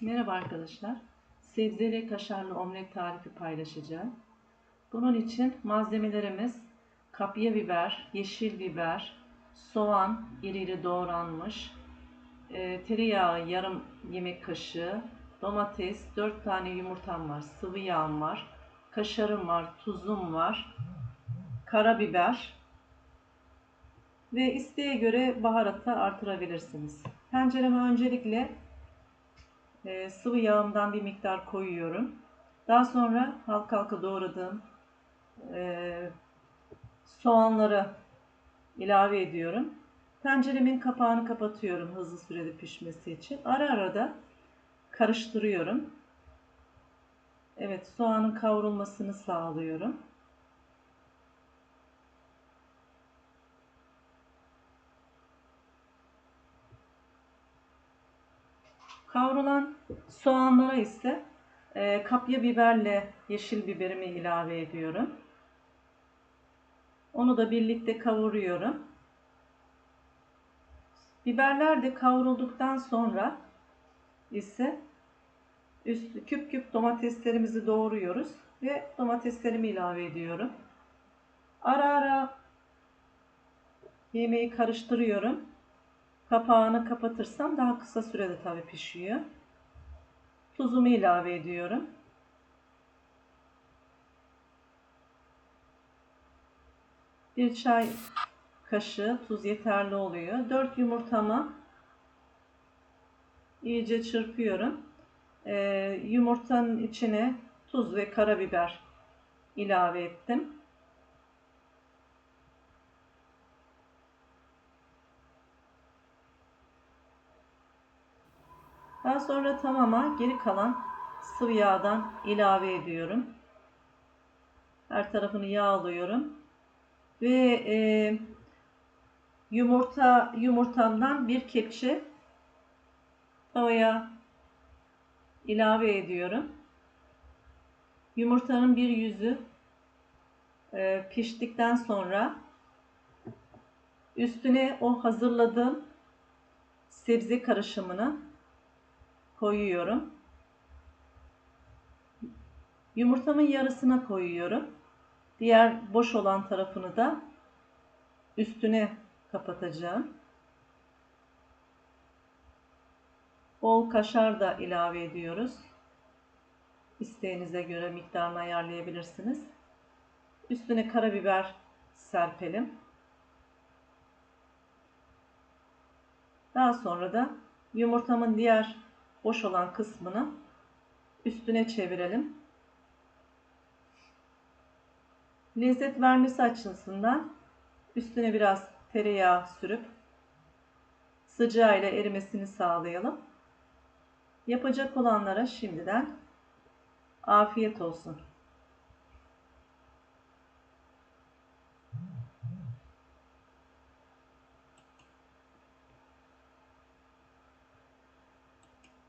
Merhaba arkadaşlar. Sebzeli kaşarlı omlet tarifi paylaşacağım. Bunun için malzemelerimiz kapya biber, yeşil biber, soğan iri iri doğranmış, e, tereyağı yarım yemek kaşığı, domates, 4 tane yumurtam var, sıvı yağım var, kaşarım var, tuzum var, karabiber ve isteğe göre baharatı artırabilirsiniz. Tencereme öncelikle e, sıvı yağımdan bir miktar koyuyorum. Daha sonra halka halka doğradığım e, soğanları ilave ediyorum. Tenceremin kapağını kapatıyorum hızlı sürede pişmesi için. Ara ara da karıştırıyorum. Evet soğanın kavrulmasını sağlıyorum. Kavrulan soğanlara ise e, kapya biberle yeşil biberimi ilave ediyorum. Onu da birlikte kavuruyorum. Biberler de kavrulduktan sonra ise üstü küp küp domateslerimizi doğruyoruz ve domateslerimi ilave ediyorum. Ara ara yemeği karıştırıyorum. Kapağını kapatırsam daha kısa sürede tabi pişiyor. Tuzumu ilave ediyorum. Bir çay kaşığı tuz yeterli oluyor. 4 yumurtamı iyice çırpıyorum. Ee, yumurtanın içine tuz ve karabiber ilave ettim. Daha sonra tamama geri kalan sıvı yağdan ilave ediyorum. Her tarafını yağlıyorum. Ve e, yumurta yumurtamdan bir kepçe tavaya ilave ediyorum. Yumurtanın bir yüzü e, piştikten sonra üstüne o hazırladığım sebze karışımını koyuyorum. Yumurtamın yarısına koyuyorum. Diğer boş olan tarafını da üstüne kapatacağım. Bol kaşar da ilave ediyoruz. İsteğinize göre miktarını ayarlayabilirsiniz. Üstüne karabiber serpelim. Daha sonra da yumurtamın diğer boş olan kısmını üstüne çevirelim. Lezzet vermesi açısından üstüne biraz tereyağı sürüp sıcağıyla erimesini sağlayalım. Yapacak olanlara şimdiden afiyet olsun.